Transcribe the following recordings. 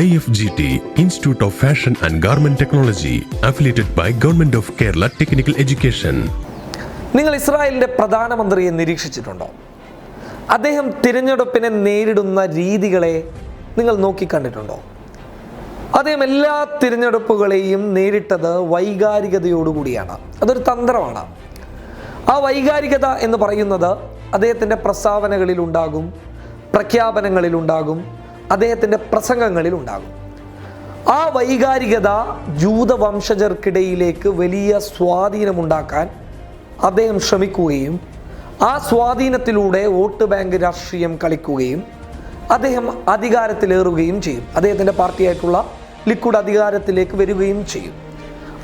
IFGT institute of fashion and Garment technology affiliated by government of Kerala technical education നിങ്ങൾ ഇസ്രായേലിന്റെ പ്രധാനമന്ത്രിയെ നിരീക്ഷിച്ചിട്ടുണ്ടോ? അദ്ദേഹം തിരഞ്ഞെടുപ്പിനെ നേരിടുന്ന രീതികളെ നിങ്ങൾ നോക്കിക്കണ്ടിട്ടുണ്ടോ? അദ്ദേഹം എല്ലാ തിരഞ്ഞെടുപ്പുകളെയും നേരിട്ടത് വൈകാരികതയോടുകൂടിയാണ്. അതൊരു തന്ത്രമാണ്. ആ വൈകാരികത എന്ന് പറയുന്നത് അദ്ദേഹത്തിന്റെ പ്രസ്താവനകളിലുണ്ടാകും പ്രഖ്യാപനങ്ങളിലുണ്ടാകും അദ്ദേഹത്തിന്റെ പ്രസംഗങ്ങളിൽ ഉണ്ടാകും ആ വൈകാരികത ജൂതവംശജർക്കിടയിലേക്ക് വലിയ സ്വാധീനമുണ്ടാക്കാൻ അദ്ദേഹം ശ്രമിക്കുകയും ആ സ്വാധീനത്തിലൂടെ വോട്ട് ബാങ്ക് രാഷ്ട്രീയം കളിക്കുകയും അദ്ദേഹം അധികാരത്തിലേറുകയും ചെയ്യും. അദ്ദേഹത്തിന്റെ പാർട്ടിയായിട്ടുള്ള ലിക്വിഡ് അധികാരത്തിലേക്ക് വരികയും ചെയ്യും.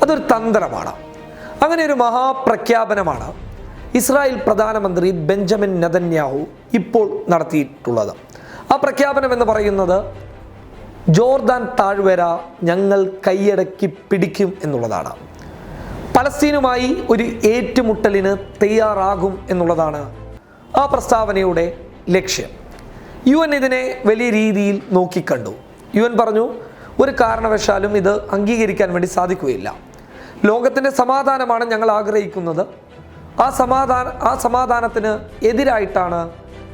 അതൊരു തന്ത്രമാണ്. അങ്ങനെ ഒരു മഹാപ്രഖ്യാപനമാണ് ഇസ്രായേൽ പ്രധാനമന്ത്രി ബെഞ്ചമിൻ നെതന്യാഹു ഇപ്പോൾ നടത്തിയിട്ടുള്ളത്. ആ പ്രഖ്യാപനം എന്ന് പറയുന്നത് ജോർദാൻ താഴ്വര ഞങ്ങൾ കൈയടക്കി പിടിക്കും എന്നുള്ളതാണ്. പലസ്തീനുമായി ഒരു ഏറ്റുമുട്ടലിന് തയ്യാറാകും എന്നുള്ളതാണ് ആ പ്രസ്താവനയുടെ ലക്ഷ്യം. യു എൻ ഇതിനെ വലിയ രീതിയിൽ നോക്കിക്കണ്ടു. യു എൻ പറഞ്ഞു ഒരു കാരണവശാലും ഇത് അംഗീകരിക്കാൻ വേണ്ടി സാധിക്കുകയില്ല. ലോകത്തിന്റെ സമാധാനമാണ് ഞങ്ങൾ ആഗ്രഹിക്കുന്നത്. ആ സമാധാന ആ സമാധാനത്തിന് എതിരായിട്ടാണ്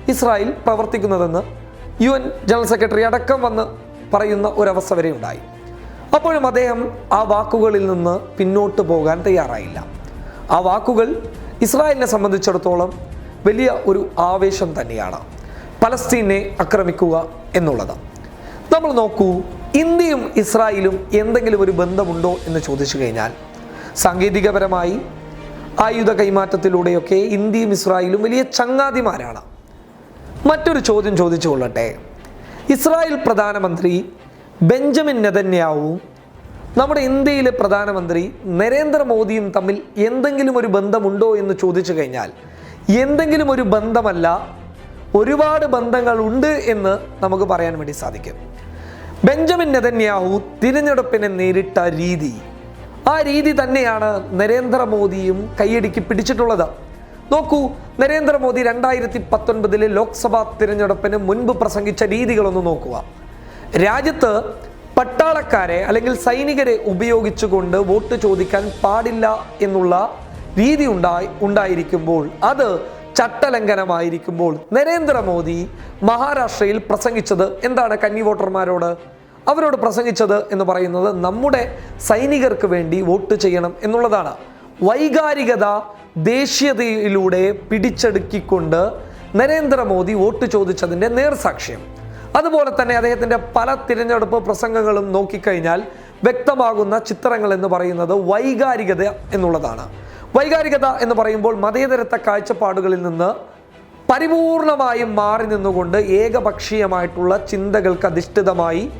ഇസ്രായേൽ പ്രവർത്തിക്കുന്നതെന്ന് യു എൻ ജനറൽ സെക്രട്ടറി അടക്കം വന്ന് പറയുന്ന ഒരവസ്ഥ വരെ ഉണ്ടായി. അപ്പോഴും അദ്ദേഹം ആ വാക്കുകളിൽ നിന്ന് പിന്നോട്ട് പോകാൻ തയ്യാറായില്ല. ആ വാക്കുകൾ ഇസ്രായേലിനെ സംബന്ധിച്ചിടത്തോളം വലിയ ഒരു ആവേശം തന്നെയാണ്. പലസ്തീനെ ആക്രമിക്കുക എന്നുള്ളത്. നമ്മൾ നോക്കൂ ഇന്ത്യയും ഇസ്രായേലും എന്തെങ്കിലും ഒരു ബന്ധമുണ്ടോ എന്ന് ചോദിച്ചു കഴിഞ്ഞാൽ സാങ്കേതികപരമായി ആയുധ കൈമാറ്റത്തിലൂടെയൊക്കെ ഇന്ത്യയും ഇസ്രായേലും വലിയ ചങ്ങാതിമാരാണ്. മറ്റൊരു ചോദ്യം ചോദിച്ചു കൊള്ളട്ടെ ഇസ്രായേൽ പ്രധാനമന്ത്രി ബെഞ്ചമിൻ നെതന്യാവും നമ്മുടെ ഇന്ത്യയിലെ പ്രധാനമന്ത്രി നരേന്ദ്രമോദിയും തമ്മിൽ എന്തെങ്കിലും ഒരു ബന്ധമുണ്ടോ എന്ന് ചോദിച്ചു കഴിഞ്ഞാൽ എന്തെങ്കിലും ഒരു ബന്ധമല്ല ഒരുപാട് ബന്ധങ്ങൾ ഉണ്ട് എന്ന് നമുക്ക് പറയാൻ വേണ്ടി സാധിക്കും. ബെഞ്ചമിൻ നെതന്യാഹു തിരഞ്ഞെടുപ്പിനെ നേരിട്ട രീതി ആ രീതി തന്നെയാണ് നരേന്ദ്രമോദിയും കൈയടിക്ക് പിടിച്ചിട്ടുള്ളത്. നോക്കൂ നരേന്ദ്രമോദി രണ്ടായിരത്തി പത്തൊൻപതിലെ ലോക്സഭാ തിരഞ്ഞെടുപ്പിന് മുൻപ് പ്രസംഗിച്ച രീതികളൊന്ന് നോക്കുക. രാജ്യത്ത് പട്ടാളക്കാരെ അല്ലെങ്കിൽ സൈനികരെ ഉപയോഗിച്ചുകൊണ്ട് വോട്ട് ചോദിക്കാൻ പാടില്ല എന്നുള്ള രീതി ഉണ്ടായി ഉണ്ടായിരിക്കുമ്പോൾ അത് ചട്ടലംഘനമായിരിക്കുമ്പോൾ നരേന്ദ്രമോദി മഹാരാഷ്ട്രയിൽ പ്രസംഗിച്ചത് എന്താണ് കന്നി വോട്ടർമാരോട്? അവരോട് പ്രസംഗിച്ചത് എന്ന് പറയുന്നത് നമ്മുടെ സൈനികർക്ക് വേണ്ടി വോട്ട് ചെയ്യണം എന്നുള്ളതാണ്. വൈകാരികത ദേശീയതയിലൂടെ പിടിച്ചെടുക്കിക്കൊണ്ട് നരേന്ദ്രമോദി വോട്ട് ചോദിച്ചതിന്റെ നേർസാക്ഷ്യം. അതുപോലെ തന്നെ അദ്ദേഹത്തിന്റെ പല തിരഞ്ഞെടുപ്പ് പ്രസംഗങ്ങളും നോക്കിക്കഴിഞ്ഞാൽ വ്യക്തമാകുന്ന ചിത്രങ്ങൾ എന്ന് പറയുന്നത് വൈകാരികത എന്നുള്ളതാണ്. വൈകാരികത എന്ന് പറയുമ്പോൾ മതേതരത്വ കാഴ്ചപ്പാടുകളിൽ നിന്ന് പരിപൂർണമായും മാറി നിന്നുകൊണ്ട് ഏകപക്ഷീയമായിട്ടുള്ള ചിന്തകൾക്ക് അധിഷ്ഠിതമായി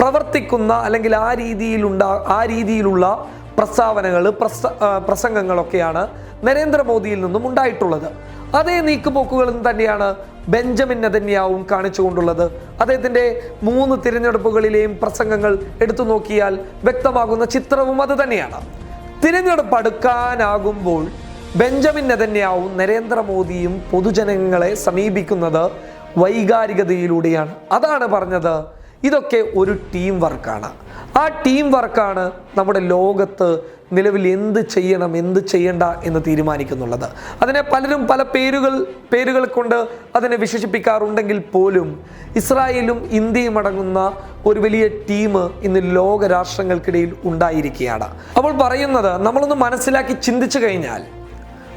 പ്രവർത്തിക്കുന്ന അല്ലെങ്കിൽ ആ രീതിയിലുണ്ടാ ആ രീതിയിലുള്ള പ്രസ്താവനകൾ പ്രസ പ്രസംഗങ്ങളൊക്കെയാണ് നരേന്ദ്രമോദിയിൽ നിന്നും ഉണ്ടായിട്ടുള്ളത്. അതേ നീക്കുപോക്കുകളും തന്നെയാണ് ബെഞ്ചമിൻ നെതന്യാവും കാണിച്ചുകൊണ്ടുള്ളത്. അദ്ദേഹത്തിന്റെ മൂന്ന് തിരഞ്ഞെടുപ്പുകളിലെയും പ്രസംഗങ്ങൾ എടുത്തു നോക്കിയാൽ വ്യക്തമാകുന്ന ചിത്രവും അത് തന്നെയാണ്. തിരഞ്ഞെടുപ്പ് അടുക്കാനാകുമ്പോൾ ബെഞ്ചമിൻ നെതന്യാവും നരേന്ദ്രമോദിയും പൊതുജനങ്ങളെ സമീപിക്കുന്നത് വൈകാരികതയിലൂടെയാണ്. അതാണ് പറഞ്ഞത് ഇതൊക്കെ ഒരു ടീം വർക്കാണ് ആ ടീം വർക്കാണ് നമ്മുടെ ലോകത്ത് നിലവിൽ എന്ത് ചെയ്യണം എന്ത് ചെയ്യണ്ട എന്ന് തീരുമാനിക്കുന്നുള്ളത്. അതിനെ പലരും പല പേരുകൾ പേരുകൾ കൊണ്ട് അതിനെ വിശേഷിപ്പിക്കാറുണ്ടെങ്കിൽ പോലും ഇസ്രായേലും ഇന്ത്യയും അടങ്ങുന്ന ഒരു വലിയ ടീം ഇന്ന് ലോകരാഷ്ട്രങ്ങൾക്കിടയിൽ ഉണ്ടായിരിക്കുകയാണ്. അപ്പോൾ പറയുന്നത് നമ്മളൊന്ന് മനസ്സിലാക്കി ചിന്തിച്ചു കഴിഞ്ഞാൽ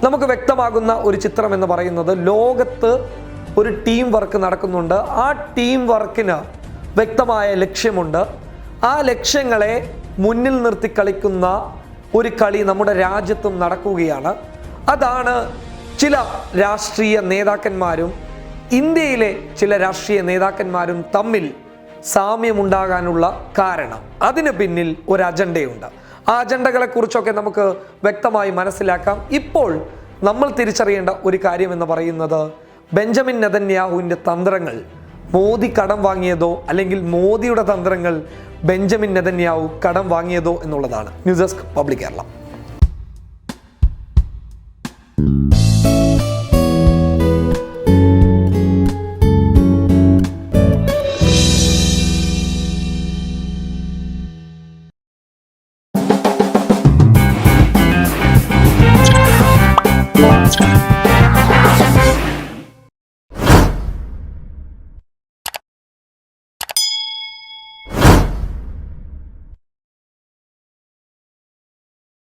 നമുക്ക് വ്യക്തമാകുന്ന ഒരു ചിത്രം എന്ന് പറയുന്നത് ലോകത്ത് ഒരു ടീം വർക്ക് നടക്കുന്നുണ്ട്. ആ ടീം വർക്കിന് വ്യക്തമായ ലക്ഷ്യമുണ്ട്. ആ ലക്ഷ്യങ്ങളെ മുന്നിൽ നിർത്തി കളിക്കുന്ന ഒരു കളി നമ്മുടെ രാജ്യത്തും നടക്കുകയാണ്. അതാണ് ചില രാഷ്ട്രീയ നേതാക്കന്മാരും ഇന്ത്യയിലെ ചില രാഷ്ട്രീയ നേതാക്കന്മാരും തമ്മിൽ സാമ്യമുണ്ടാകാനുള്ള കാരണം. അതിന് പിന്നിൽ ഒരു അജണ്ടയുണ്ട്. ആ അജണ്ടകളെക്കുറിച്ചൊക്കെ നമുക്ക് വ്യക്തമായി മനസ്സിലാക്കാം. ഇപ്പോൾ നമ്മൾ തിരിച്ചറിയേണ്ട ഒരു കാര്യം എന്ന് പറയുന്നത് ബെഞ്ചമിൻ നെതന്യാഹുവിന്റെ തന്ത്രങ്ങൾ മോദി കടം വാങ്ങിയതോ അല്ലെങ്കിൽ മോദിയുടെ തന്ത്രങ്ങൾ ബെഞ്ചമിൻ നെതന്യാവു കടം വാങ്ങിയതോ എന്നുള്ളതാണ്. News desk public Kerala.